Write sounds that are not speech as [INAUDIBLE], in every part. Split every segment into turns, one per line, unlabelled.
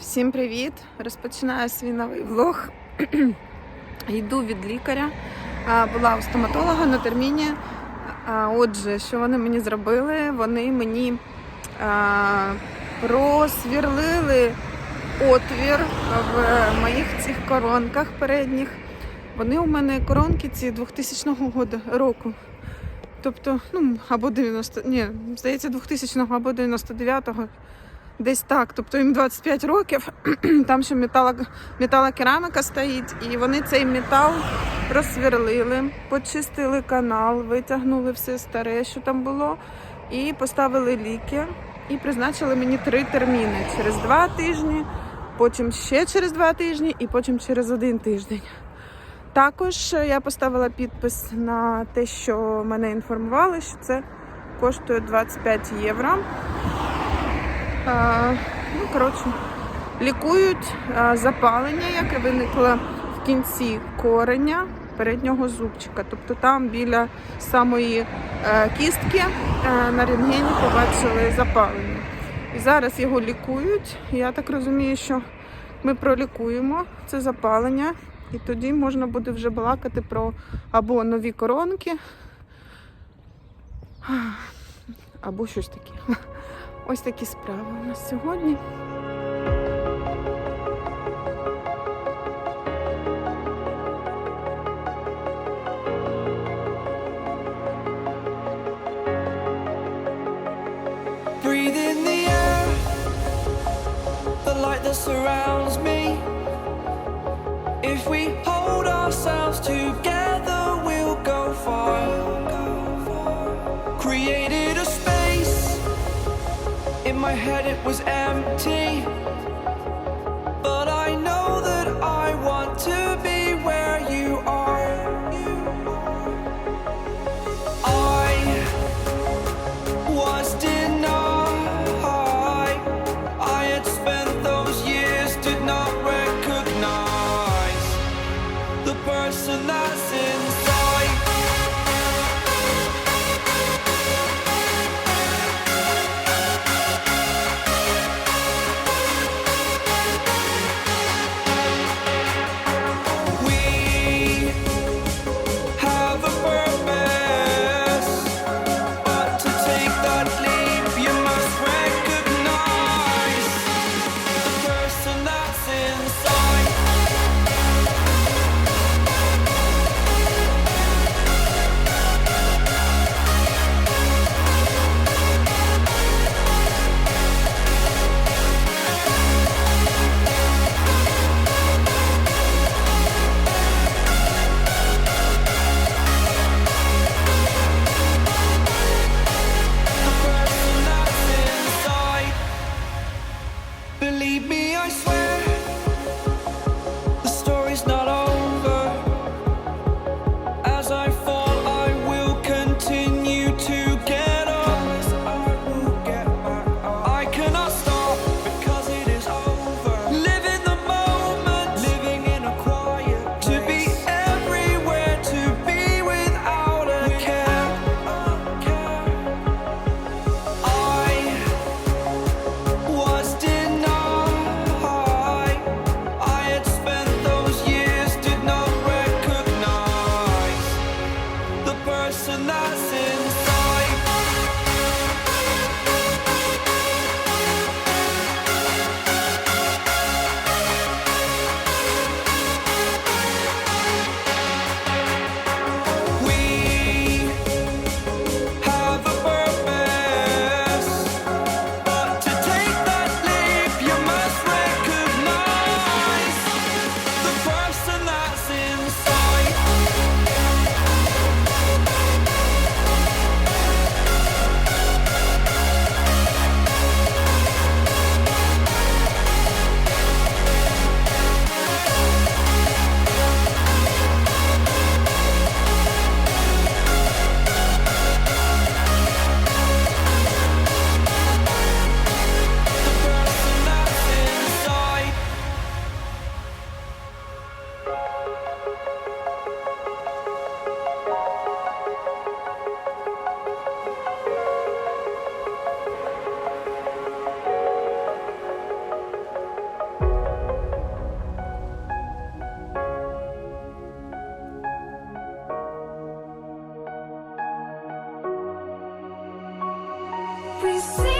Всім привіт! Розпочинаю свій новий влог. [CLEARS THROAT] Йду від лікаря. Була у стоматолога на терміні. Отже, що вони мені зробили? Вони мені просвірлили отвір в моїх цих коронках передніх. Вони у мене коронки ці 2000 года, року. Тобто, ну, або 90, ні, здається, 2000 або 99-го. Десь так. Тобто їм 25 років, [CLEARS THROAT] там ще метало, металокераміка стоїть, і вони цей метал розсверлили, почистили канал, витягнули все старе, що там було, і поставили ліки, і призначили мені три терміни через два тижні, потім ще через два тижні і потім через один тиждень. Також я поставила підпис на те, що мене інформували, що це коштує 25 євро. Ну, коротше, лікують запалення, яке виникло в кінці кореня переднього зубчика. Тобто там біля самої е, кістки е, на рентгені побачили запалення. І зараз його лікують. Я так розумію, що ми пролікуємо це запалення, і тоді можна буде вже балакати про або нові коронки, або щось таке. Ось такі справи у нас сьогодні.
Breathe in the air, the light that surrounds me. In my head it was empty. Believe me, I swear, person that's
inside see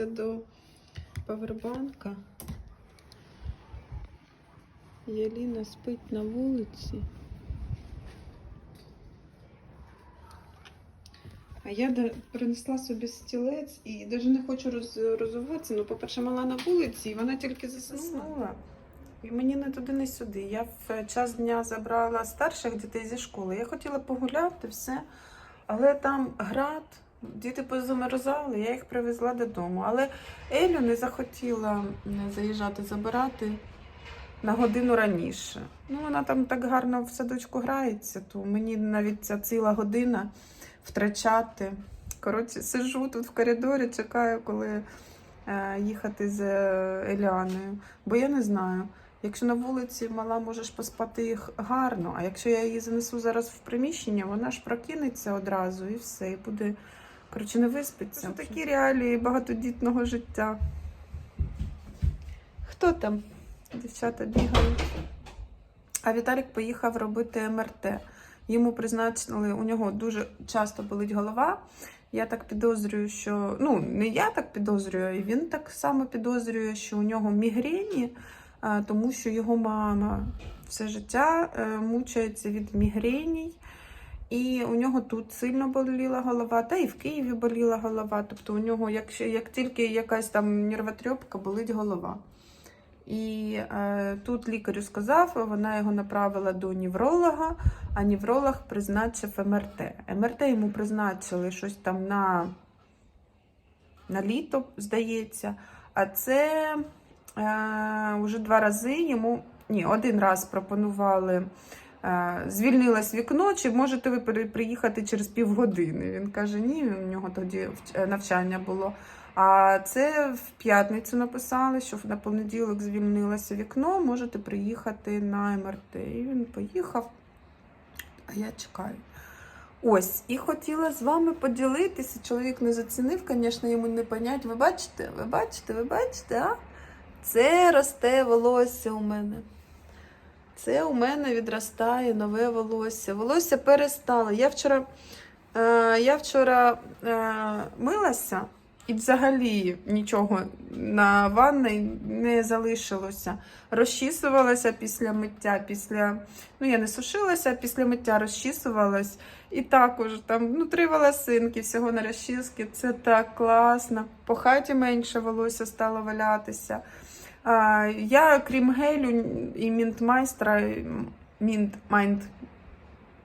підключилася до павербанка. Яліна спить на вулиці. А я принесла собі стілець і навіть не хочу роз, розуватися. Ну, по-перше, мала на вулиці, і вона тільки заснула. І мені не туди, не сюди. Я в час дня забрала старших дітей зі школи. Я хотіла погуляти, все. Але там град, діти позамерзали, я їх привезла додому. Але Елю не захотіла заїжджати забирати на годину раніше. Ну, вона там так гарно в садочку грається, то мені навіть ця ціла година втрачати. Коротше, сижу тут в коридорі, чекаю, коли е, їхати з е, Еліаною. Бо я не знаю. Якщо на вулиці мала можеш поспати їх гарно, а якщо я її занесу зараз в приміщення, вона ж прокинеться одразу і все, і буде, коротше, не виспиться. Це такі реалії багатодітного життя. Хто там? Дівчата бігають. А Віталік поїхав робити МРТ. Йому призначили, у нього дуже часто болить голова. Я так підозрюю, що ну не я так підозрюю, а він так само підозрює, що у нього мігрені, тому що його мама все життя е, мучається від мігреній. І у нього тут сильно боліла голова, та і в Києві боліла голова. Тобто у нього, якщо як тільки якась там нервотрепка, болить голова. І е, тут лікарю сказав, вона його направила до невролога, а невролог призначив МРТ. МРТ йому призначили щось там на, на літо, здається. А це е, вже два рази йому, ні, один раз пропонували. Е, Звільнилось вікно, чи можете ви приїхати через півгодини? Він каже, ні, у нього тоді навчання було. А це в п'ятницю написали, що на понеділок звільнилося вікно, можете приїхати на МРТ. І він поїхав, а я чекаю. Ось, і хотіла з вами поділитися. Чоловік не зацінив, звісно, йому не понять. Ви бачите, ви бачите, ви бачите, а? Це росте волосся у мене. Це у мене відростає нове волосся. Волосся перестало. Я вчора, е, я вчора е, милася. І взагалі нічого на ванні не залишилося. Розчісувалася після миття, після. Ну, я не сушилася, після миття розчісувалась. І також там ну, три волосинки всього на розчіски. Це так класно. По хаті менше волосся стало валятися. Я, крім гелю і мінтмайстра, мінт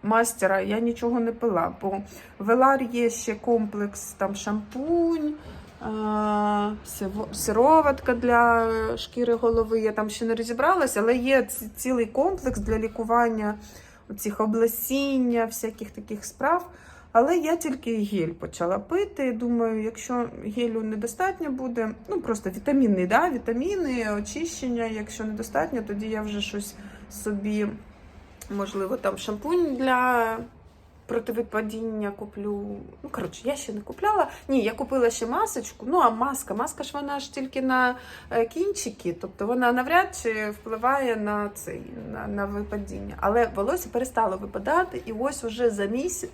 мастера, я нічого не пила. Бо в Елар є ще комплекс там шампунь, сироватка для шкіри голови. Я там ще не розібралася, але є цілий комплекс для лікування цих облесіння, всяких таких справ. Але я тільки гель почала пити. Думаю, якщо гелю недостатньо буде, ну просто вітамінний, да? вітаміни, очищення. Якщо недостатньо, тоді я вже щось собі, можливо, там шампунь для проти випадіння куплю. Ну, коротше, я ще не купляла. Ні, я купила ще масочку. Ну, а маска, маска ж вона ж тільки на е, кінчики, тобто вона навряд чи впливає на цей на, на випадіння. Але волосся перестало випадати, і ось уже за місяць.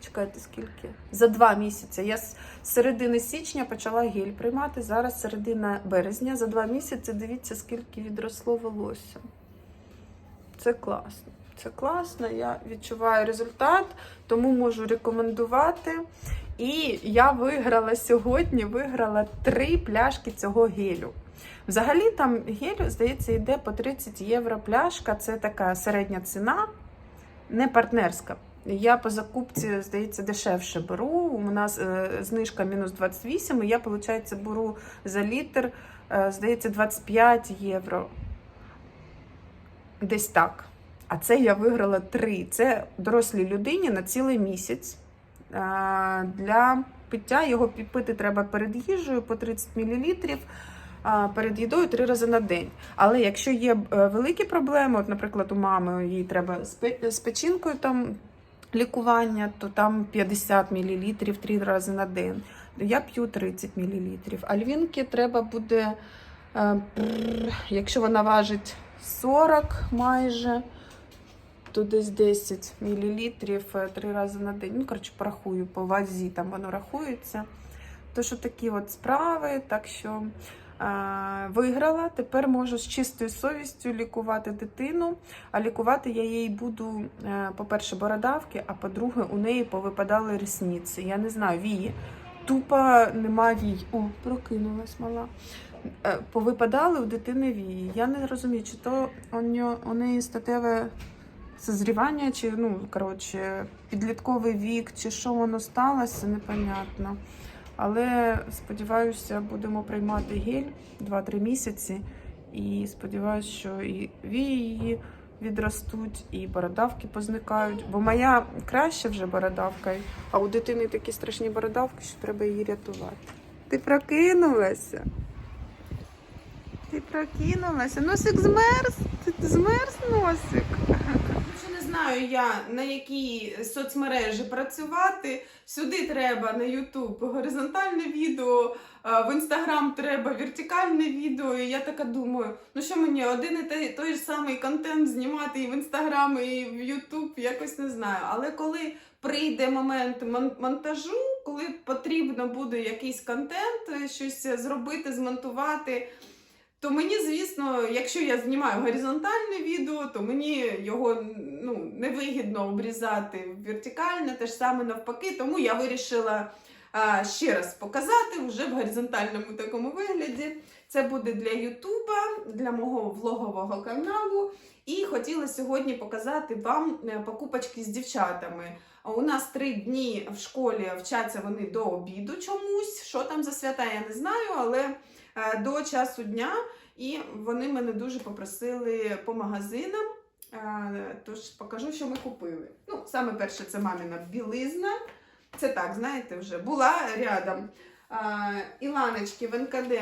Чекайте, скільки? За два місяці. Я з середини січня почала гель приймати. Зараз середина березня. За два місяці дивіться, скільки відросло волосся. Це класно. Це класно, я відчуваю результат, тому можу рекомендувати. І я виграла сьогодні виграла три пляшки цього гелю. Взагалі там гель, здається, йде по 30 євро пляшка. Це така середня ціна, не партнерська. Я по закупці, здається, дешевше беру. У нас е, знижка мінус 28, і я, виходить, беру за літр, е, здається, 25 євро. Десь так. А це я виграла три. Це дорослій людині на цілий місяць. А, Для пиття його пити треба перед їжею по 30 мл, перед їдою три рази на день. Але якщо є е, великі проблеми, от, наприклад, у мами їй треба з печінкою там лікування, то там 50 мл три рази на день. Я п'ю 30 мл. Альвінки треба буде, е, якщо вона важить 40 майже, то десь 10 мл три рази на день. Ну, коротше, порахую по вазі, там воно рахується. То що такі от справи, так що виграла. Тепер можу з чистою совістю лікувати дитину. А лікувати я їй буду, е, по-перше, бородавки, а по-друге, у неї повипадали рісниці. Я не знаю, вії. Тупо нема вій. О, прокинулась мала. Е, Повипадали у дитини вії. Я не розумію, чи то у неї статеве созрівання, чи ну, коротше, підлітковий вік, чи що воно сталося, непонятно. Але сподіваюся, будемо приймати гель 2-3 місяці. І сподіваюся, що і вії відростуть, і бородавки позникають. Бо моя краща вже бородавка, а у дитини такі страшні бородавки, що треба її рятувати. Ти прокинулася? Ти прокинулася? Носик змерз? Ти змерз носик? Знаю я на якій соцмережі працювати. Сюди треба на YouTube горизонтальне відео, в Instagram треба вертикальне відео. І я така думаю, ну що мені один і той, той ж самий контент знімати і в Instagram, і в YouTube, якось не знаю. Але коли прийде момент монтажу, коли потрібно буде якийсь контент, щось зробити, змонтувати. То мені, звісно, якщо я знімаю горизонтальне відео, то мені його ну, невигідно обрізати вертикальне, те ж саме навпаки. Тому я вирішила а, ще раз показати вже в горизонтальному такому вигляді. Це буде для Ютуба, для мого влогового каналу. І хотіла сьогодні показати вам е, покупочки з дівчатами. У нас три дні в школі вчаться вони до обіду чомусь. Що там за свята, я не знаю, але е, до часу дня. І вони мене дуже попросили по магазинам. Е, Тож покажу, що ми купили. Ну, саме перше, це мамина білизна. Це так, знаєте, вже була рядом. Е, Іланочки в НКД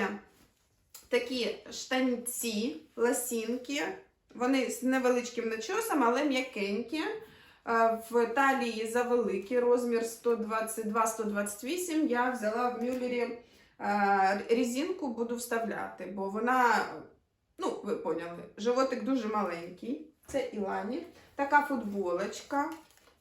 такі штанці, ласінки. Вони з невеличким начосом, але м'якенькі. Е, В талії завеликий розмір 122-128. Я взяла в Мюллері е, резинку, буду вставляти, бо вона, ну, ви поняли, животик дуже маленький. Це Ілані. Така футболочка.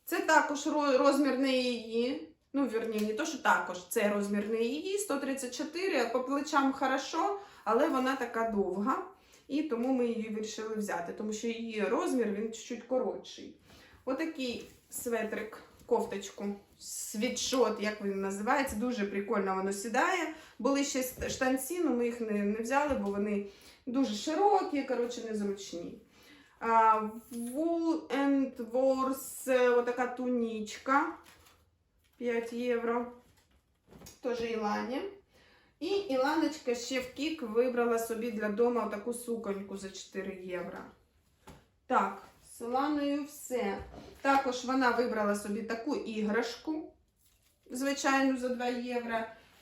Це також розмір не її. Ну, вірні, не то, що також це розмір не її, 134, по плечам хорошо, але вона така довга. І тому ми її вирішили взяти, тому що її розмір він чуть-чуть коротший. Отакий светрик, кофточку, світшот, як він називається, дуже прикольно воно сідає. Були ще штанці, але ми їх не, не взяли, бо вони дуже широкі, коротше, незручні. А, Wool and Wars, е, отака тунічка, 5 євро, теж Ілані. І Іланочка ще в кік вибрала собі для дому таку суконьку за 4 євро. Так, з Іланою все. Також вона вибрала собі таку іграшку, звичайну за 2 євро.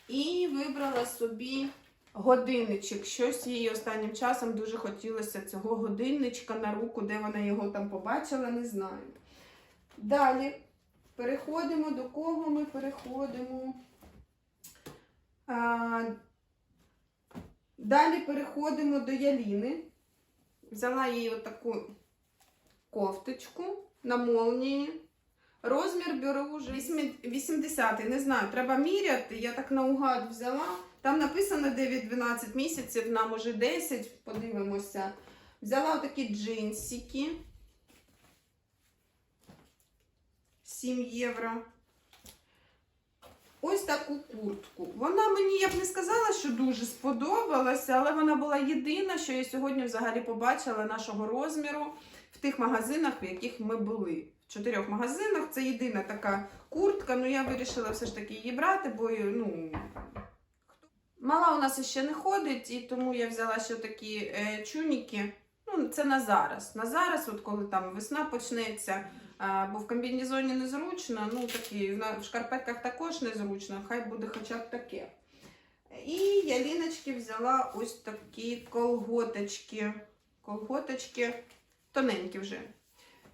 І вибрала собі годинничок. Щось їй останнім часом дуже хотілося цього годинничка на руку, де вона його там побачила, не знаю. Далі Переходимо до кого ми переходимо. А, далі переходимо до Яліни. Взяла їй отаку кофточку на молнії. Розмір беру вже 80 не знаю, треба міряти. Я так наугад взяла. Там написано 9-12 місяців, нам уже 10, подивимося. Взяла такі джинсики. 7 євро. Ось таку куртку. Вона мені, я б не сказала, що дуже сподобалася, але вона була єдина, що я сьогодні взагалі побачила нашого розміру в тих магазинах, в яких ми були. В чотирьох магазинах це єдина така куртка. Ну я вирішила все ж таки її брати, бо ну. Мала у нас ще не ходить, і тому я взяла ще такі е, чуніки. Ну, це на зараз. На зараз, от коли там весна почнеться, а, бо в комбінезоні незручно, ну такі в шкарпетках також незручно, хай буде хоча б таке. І я ліночки взяла ось такі колготочки. Колготочки тоненькі вже.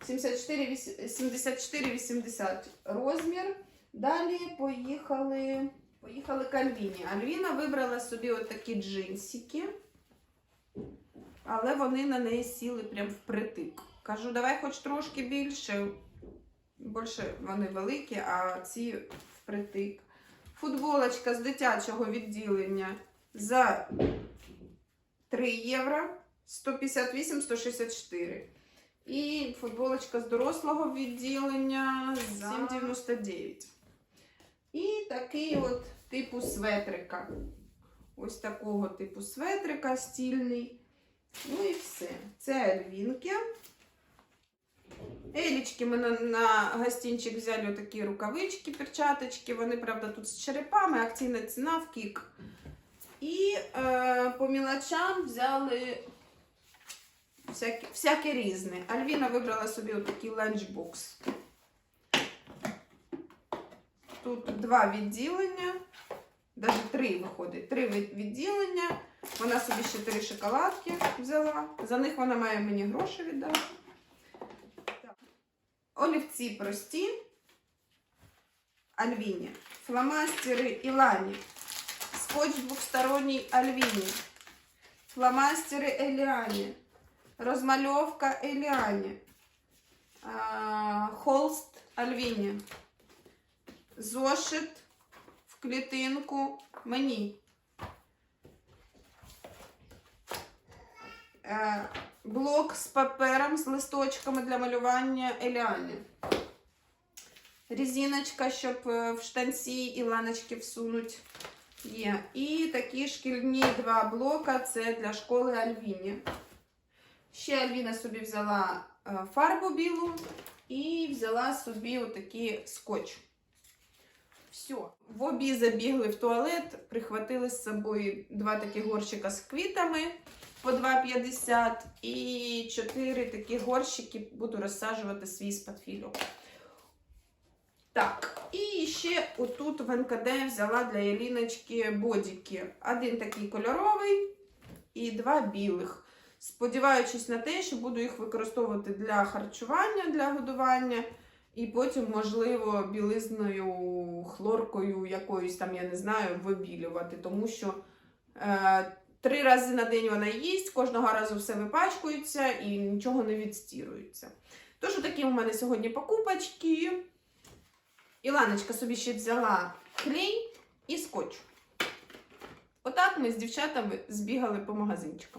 74-80 розмір. Далі поїхали, поїхали Альвіні. Альвіна вибрала собі отакі джинсики, але вони на неї сіли прям впритик. Кажу, давай хоч трошки більше. Більше вони великі, а ці впритик. Футболочка з дитячого відділення за 3 євро 158-164. І футболочка з дорослого відділення за 7,99. І такий от типу светрика. Ось такого типу светрика стільний. Ну і все. Це альвінки. Елічки ми на, на гостинчик взяли такі рукавички, перчаточки. Вони, правда, тут з черепами, акційна ціна в кік. І е, по мілочам взяли всяке, всяке різне. Альвіна вибрала собі отакий ланчбокс. Тут два відділення, навіть три виходить. Три відділення. Вона собі ще три шоколадки взяла. За них вона має мені гроші віддати. Олівці прості. Альвіні. Фломастери Ілані. Скотч двохсторонній Альвіні. Фломастери Еліані. Розмальовка Еліані. Холст Альвіні. Зошит в клітинку мені. Е, Блок з папером, з листочками для малювання Еліані. Резиночка, щоб е, в штанці і ланочки всунуть. Є. І такі шкільні два блока це для школи Альвіні. Ще Альвіна собі взяла е, фарбу білу і взяла собі отакий скотч. Все. В обі забігли в туалет, прихватили з собою два такі горщика з квітами по 2,50 і 4 такі горщики буду розсаджувати свій спадфільок. Так, і ще отут в НКД взяла для Яліночки бодіки. Один такий кольоровий і два білих. Сподіваючись на те, що буду їх використовувати для харчування, для годування, і потім, можливо, білизною, хлоркою якоюсь там, я не знаю, вибілювати, тому що е, три рази на день вона їсть, кожного разу все випачкується і нічого не відстірується. Тож, такі у мене сьогодні покупочки. Іланочка собі ще взяла клей і скотч. Отак ми з дівчатами збігали по магазинчикам.